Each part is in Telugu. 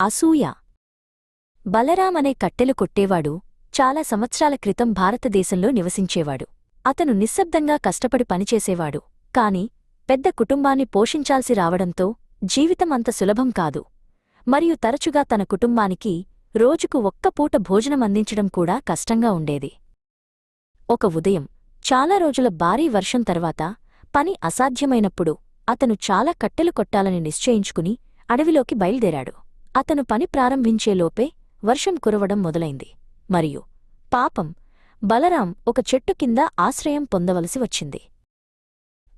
అసూయ. బలరాం అనే కట్టెలు కొట్టేవాడు చాలా సంవత్సరాల క్రితం భారతదేశంలో నివసించేవాడు. అతను నిశ్శబ్దంగా కష్టపడి పనిచేసేవాడు కాని పెద్ద కుటుంబాన్ని పోషించాల్సి రావడంతో జీవితం అంత సులభం కాదు. మరియు తరచుగా తన కుటుంబానికి రోజుకు ఒక్క పూట భోజనం అందించడం కూడా కష్టంగా ఉండేది. ఒక ఉదయం చాలా రోజుల భారీ వర్షం తర్వాత పని అసాధ్యమైనప్పుడు అతను చాలా కట్టెలు కొట్టాలని నిశ్చయించుకుని అడవిలోకి బయల్దేరాడు. అతను పని ప్రారంభించేలోపే వర్షం కురవడం మొదలైంది. మరియు పాపం బలరాం ఒక చెట్టు కింద ఆశ్రయం పొందవలసి వచ్చింది.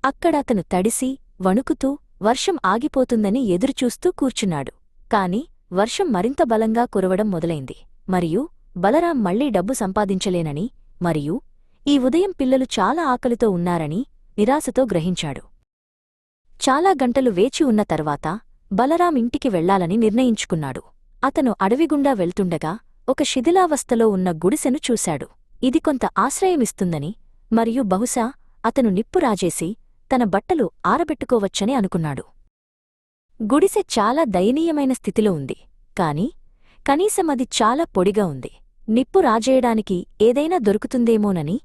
అక్కడ అతను తడిసి వణుకుతూ వర్షం ఆగిపోతుందని ఎదురుచూస్తూ కూర్చున్నాడు. కాని వర్షం మరింత బలంగా కురవడం మొదలైంది. మరియు బలరాం మళ్ళీ డబ్బు సంపాదించలేనని మరియు ఈ ఉదయం పిల్లలు చాలా ఆకలితో ఉన్నారని నిరాశతో గ్రహించాడు. చాలా గంటలు వేచి ఉన్న తర్వాత బలరాం ఇంటికి వెళ్ళాలని నిర్ణయించుకున్నాడు. అతను అడవిగుండా వెళ్తుండగా ఒక శిథిలావస్థలో ఉన్న గుడిసెను చూశాడు. ఇది కొంత ఆశ్రయమిస్తుందని మరియు బహుశా అతను నిప్పు రాజేసి తన బట్టలు ఆరబెట్టుకోవచ్చని అనుకున్నాడు. గుడిసె చాలా దయనీయమైన స్థితిలో ఉంది కాని కనీసం అది చాలా పొడిగా ఉంది. నిప్పు రాజేయడానికి ఏదైనా దొరుకుతుందేమోనని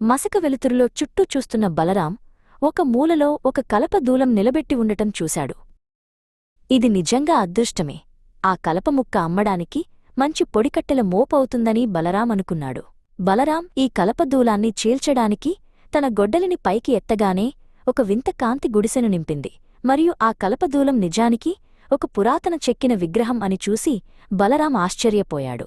మసక వెలుతురులో చుట్టూ చూస్తున్న బలరాం ఒక మూలలో ఒక కలప దూలం నిలబెట్టి ఉండటం చూశాడు. ఇది నిజంగా అదృష్టమే. ఆ కలపముక్క అమ్మడానికి మంచి పొడికట్టెల మోపవుతుందని బలరాం అనుకున్నాడు. బలరాం ఈ కలపదూలాన్ని చీల్చడానికి తన గొడ్డలిని పైకి ఎత్తగానే ఒక వింత కాంతి గుడిసెను నింపింది. మరియు ఆ కలపదూలం నిజానికి ఒక పురాతన చెక్కిన విగ్రహం అని చూసి బలరాం ఆశ్చర్యపోయాడు.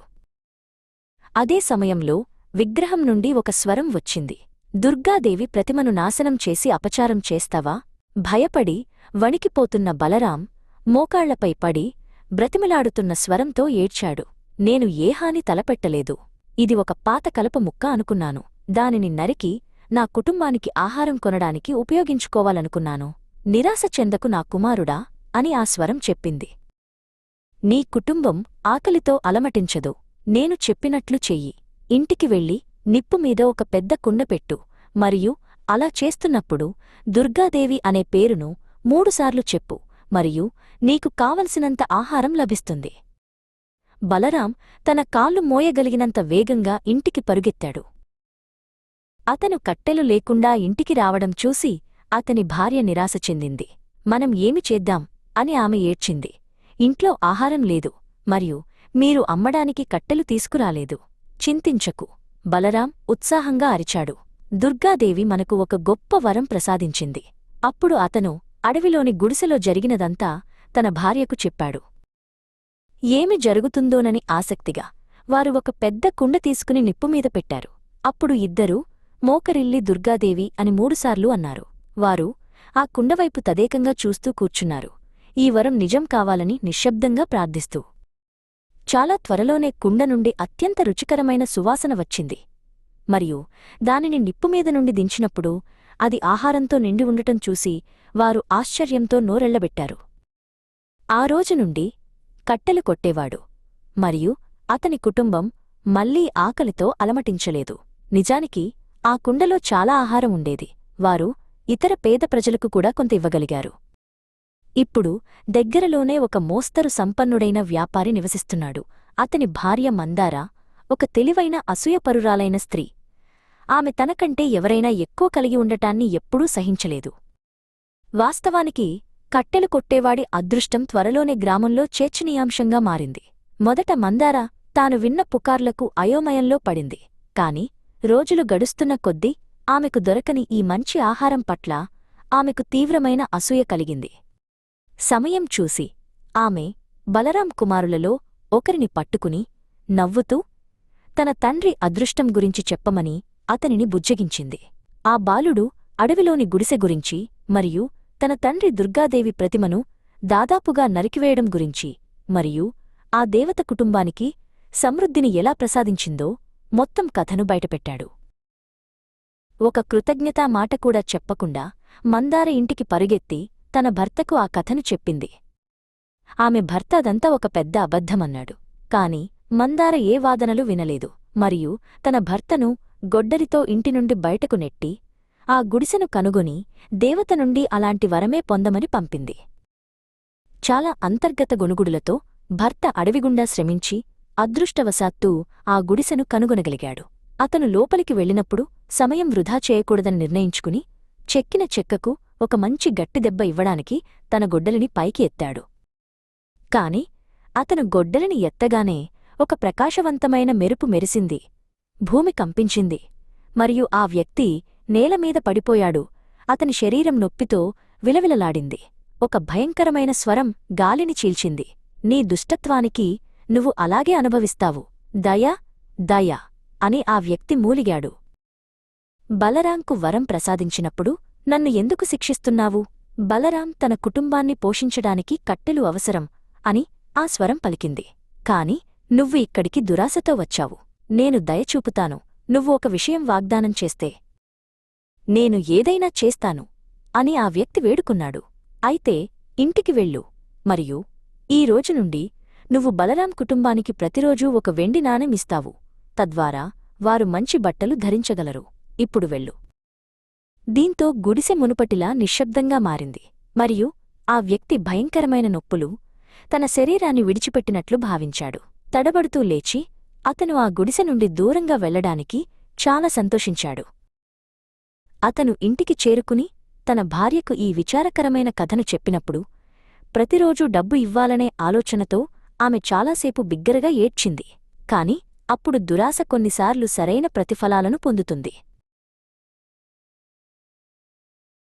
అదే సమయంలో విగ్రహం నుండి ఒక స్వరం వచ్చింది. దుర్గాదేవి ప్రతిమను నాశనం చేసి అపచారం చేస్తావా? భయపడి వణికిపోతున్న బలరాం మోకాళ్ళపై పడి బ్రతిమిలాడుతున్న స్వరంతో ఏడ్చాడు. నేను ఏ హాని తలపెట్టలేదు. ఇది ఒక పాత కలప ముక్క అనుకున్నాను. దానిని నరికి నా కుటుంబానికి ఆహారం కొనడానికి ఉపయోగించుకోవాలనుకున్నాను. నిరాశ చెందకు నా కుమారుడా అని ఆ స్వరం చెప్పింది. నీ కుటుంబం ఆకలితో అలమటించదు. నేను చెప్పినట్లు చెయ్యి. ఇంటికి వెళ్ళి నిప్పుమీద ఒక పెద్ద కుండ పెట్టు. మరియు అలా చేస్తున్నప్పుడు దుర్గాదేవి అనే పేరును మూడుసార్లు చెప్పు. మరియు నీకు కావలసినంత ఆహారం లభిస్తుంది. బలరాం తన కాళ్ళు మోయగలిగినంత వేగంగా ఇంటికి పరుగెత్తాడు. అతను కట్టెలు లేకుండా ఇంటికి రావడం చూసి అతని భార్య నిరాశ చెందింది. మనం ఏమి చేద్దాం? అని ఆమె ఏడ్చింది. ఇంట్లో ఆహారం లేదు మరియు మీరు అమ్మడానికి కట్టెలు తీసుకురాలేదు. చింతించకు. బలరాం ఉత్సాహంగా అరిచాడు. దుర్గాదేవి మనకు ఒక గొప్ప వరం ప్రసాదించింది. అప్పుడు అతను అడవిలోని గుడిసెలో జరిగినదంతా తన భార్యకు చెప్పాడు. ఏమి జరుగుతుందోనని ఆసక్తిగా వారు ఒక పెద్ద కుండ తీసుకుని నిప్పుమీద పెట్టారు. అప్పుడు ఇద్దరూ మోకరిల్లి దుర్గాదేవి అని మూడుసార్లు అన్నారు. వారు ఆ కుండవైపు తదేకంగా చూస్తూ కూర్చున్నారు. ఈ వరం నిజం కావాలని నిశ్శబ్దంగా ప్రార్థిస్తూ. చాలా త్వరలోనే కుండ నుండి అత్యంత రుచికరమైన సువాసన వచ్చింది. మరియు దానిని నిప్పుమీద నుండి దించినప్పుడు అది ఆహారంతో నిండి ఉండటం చూసి వారు ఆశ్చర్యంతో నోరెళ్ళబెట్టారు ఆ రోజు నుండి కట్టెలు కొట్టేవాడు. మరియు అతని కుటుంబం మళ్ళీ ఆకలితో అలమటించలేదు. నిజానికి ఆ కుండలో చాలా ఆహారం ఉండేది. వారు ఇతర పేద ప్రజలకు కూడా కొంత ఇవ్వగలిగారు. ఇప్పుడు దగ్గరలోనే ఒక మోస్తరు సంపన్నుడైన వ్యాపారి నివసిస్తున్నాడు. అతని భార్య మందార ఒక తెలివైన అసూయపరురాలైన స్త్రీ. ఆమె తనకంటే ఎవరైనా ఎక్కువ కలిగి ఉండటాన్ని ఎప్పుడూ సహించలేదు. వాస్తవానికి కట్టెలు కొట్టేవాడి అదృష్టం త్వరలోనే గ్రామంలో చేర్చనీయాంశంగా మారింది. మొదట మందార తాను విన్న పుకార్లకు అయోమయంలో పడింది. కాని రోజులు గడుస్తున్న కొద్దీ ఆమెకు దొరకని ఈ మంచి ఆహారం పట్ల ఆమెకు తీవ్రమైన అసూయ కలిగింది. సమయం చూసి ఆమె బలరాం కుమారులలో ఒకరిని పట్టుకుని నవ్వుతూ తన తండ్రి అదృష్టం గురించి చెప్పమని అతనిని బుజ్జగించింది. ఆ బాలుడు అడవిలోని గుడిసె గురించి మరియు తన తండ్రి దుర్గాదేవి ప్రతిమను దాదాపుగా నరికివేయడం గురించి మరియు ఆ దేవత కుటుంబానికి సమృద్ధిని ఎలా ప్రసాదించిందో మొత్తం కథను బయటపెట్టాడు. ఒక కృతజ్ఞతా మాట కూడా చెప్పకుండా మందార ఇంటికి పరుగెత్తి తన భర్తకు ఆ కథను చెప్పింది. ఆమె భర్త అదంతా ఒక పెద్ద అబద్ధమన్నాడు కాని మందార ఏ వాదనలు వినలేదు మరియు తన భర్తను గొడ్డలితో ఇంటి నుండి బయటకు నెట్టి ఆ గుడిసెను కనుగొని దేవత నుండి అలాంటి వరమే పొందమని పంపింది. చాలా అంతర్గత గొణుగుడులతో భర్త అడవిగుండా శ్రమించి అదృష్టవశాత్తూ ఆ గుడిసెను కనుగొనగలిగాడు. అతను లోపలికి వెళ్ళినప్పుడు సమయం వృధా చేయకూడదని నిర్ణయించుకుని చెక్కిన చెక్కకు ఒక మంచి గట్టిదెబ్బ ఇవ్వడానికి తన గొడ్డలిని పైకి ఎత్తాడు. కాని అతను గొడ్డలిని ఎత్తగానే ఒక ప్రకాశవంతమైన మెరుపు మెరిసింది. భూమి కంపించింది. మరియు ఆ వ్యక్తి నేలమీద పడిపోయాడు. అతని శరీరం నొప్పితో విలవిలలాడింది. ఒక భయంకరమైన స్వరం గాలిని చీల్చింది. నీ దుష్టత్వానికి నువ్వు అలాగే అనుభవిస్తావు. దయ దయ అని ఆ వ్యక్తి మూలిగాడు. బలరాంకు వరం ప్రసాదించినప్పుడు నన్ను ఎందుకు శిక్షిస్తున్నావు? బలరాం తన కుటుంబాన్ని పోషించడానికి కట్టెలు అవసరం అని ఆ స్వరం పలికింది. కాని నువ్వు ఇక్కడికి దురాశతో వచ్చావు. నేను దయచూపుతాను నువ్వు ఒక విషయం వాగ్దానం చేస్తే నేను ఏదైనా చేస్తాను అని ఆ వ్యక్తి వేడుకున్నాడు. అయితే ఇంటికి వెళ్ళు. మరియు ఈ రోజు నుండి నువ్వు బలరాం కుటుంబానికి ప్రతిరోజూ ఒక వెండి నాణెం ఇస్తావు. తద్వారా వారు మంచి బట్టలు ధరించగలరు. ఇప్పుడు వెళ్ళు. దీంతో గుడిసె మునుపటిలా నిశ్శబ్దంగా మారింది. మరియు ఆ వ్యక్తి భయంకరమైన నొప్పులు తన శరీరాన్ని విడిచిపెట్టినట్లు భావించాడు. తడబడుతూ లేచి అతను ఆ గుడిసె నుండి దూరంగా వెళ్ళడానికి చాలా సంతోషించాడు. అతను ఇంటికి చేరుకుని తన భార్యకు ఈ విచారకరమైన కథను చెప్పినప్పుడు ప్రతిరోజూ డబ్బు ఇవ్వాలనే ఆలోచనతో ఆమె చాలాసేపు బిగ్గరగా ఏడ్చింది. కాని అప్పుడు దురాశ కొన్నిసార్లు సరైన ప్రతిఫలాలను పొందుతుంది.